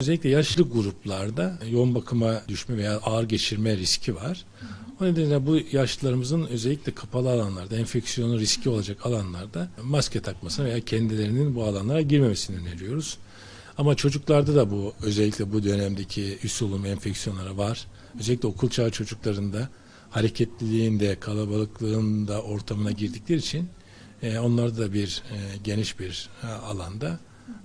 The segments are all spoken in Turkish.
Özellikle yaşlı gruplarda yoğun bakıma düşme veya ağır geçirme riski var. O nedenle bu yaşlılarımızın özellikle kapalı alanlarda, enfeksiyonu riski olacak alanlarda maske takmasını veya kendilerinin bu alanlara girmemesini öneriyoruz. Ama çocuklarda da bu özellikle bu dönemdeki üst solunum enfeksiyonları var. Özellikle okul çağı çocuklarında hareketliliğinde, kalabalıklığında ortamına girdikleri için e, onları da bir e, geniş bir e, alanda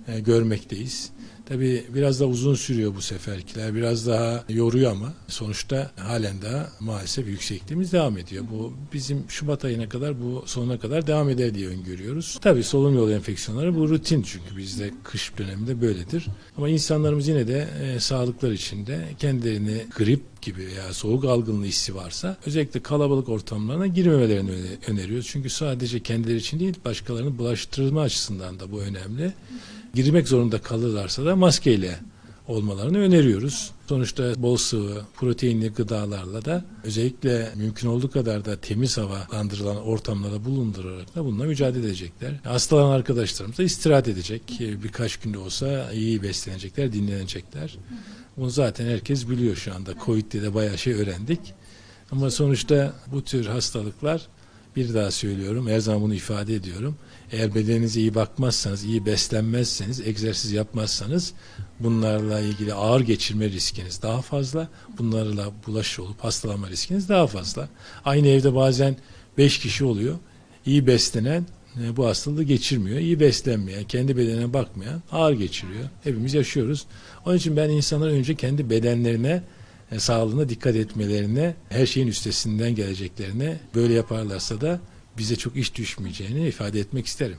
e, görmekteyiz. Tabii biraz da uzun sürüyor bu seferkiler. Biraz daha yoruyor ama sonuçta halen daha maalesef yüksekliğimiz devam ediyor. Bu bizim Şubat ayına kadar bu sonuna kadar devam eder diye öngörüyoruz. Tabii solunum yolu enfeksiyonları bu rutin çünkü bizde kış döneminde böyledir. Ama insanlarımız yine de e, sağlıkları içinde kendilerini grip gibi veya soğuk algınlığı hissi varsa özellikle kalabalık ortamlarına girmemelerini öne- öneriyoruz. Çünkü sadece kendileri için değil başkalarını bulaştırma açısından da bu önemli. Girmek zorunda kalırlarsa da maskeyle olmalarını öneriyoruz. Sonuçta bol sıvı, proteinli gıdalarla da özellikle mümkün olduğu kadar da temiz havalandırılan ortamlarda bulundurarak da bununla mücadele edecekler. Hastalanan arkadaşlarımız da istirahat edecek. Birkaç günde olsa iyi beslenecekler, dinlenecekler. Bunu zaten herkes biliyor şu anda. Covid'de de bayağı şey öğrendik. Ama sonuçta bu tür hastalıklar bir daha söylüyorum, her zaman bunu ifade ediyorum. Eğer bedeninize iyi bakmazsanız, iyi beslenmezseniz, egzersiz yapmazsanız bunlarla ilgili ağır geçirme riskiniz daha fazla. Bunlarla bulaş olup hastalanma riskiniz daha fazla. Aynı evde bazen 5 kişi oluyor. İyi beslenen e, bu hastalığı geçirmiyor. İyi beslenmeyen, kendi bedenine bakmayan ağır geçiriyor. Hepimiz yaşıyoruz. Onun için ben insanların önce kendi bedenlerine sağlığına dikkat etmelerine, her şeyin üstesinden geleceklerine böyle yaparlarsa da bize çok iş düşmeyeceğini ifade etmek isterim.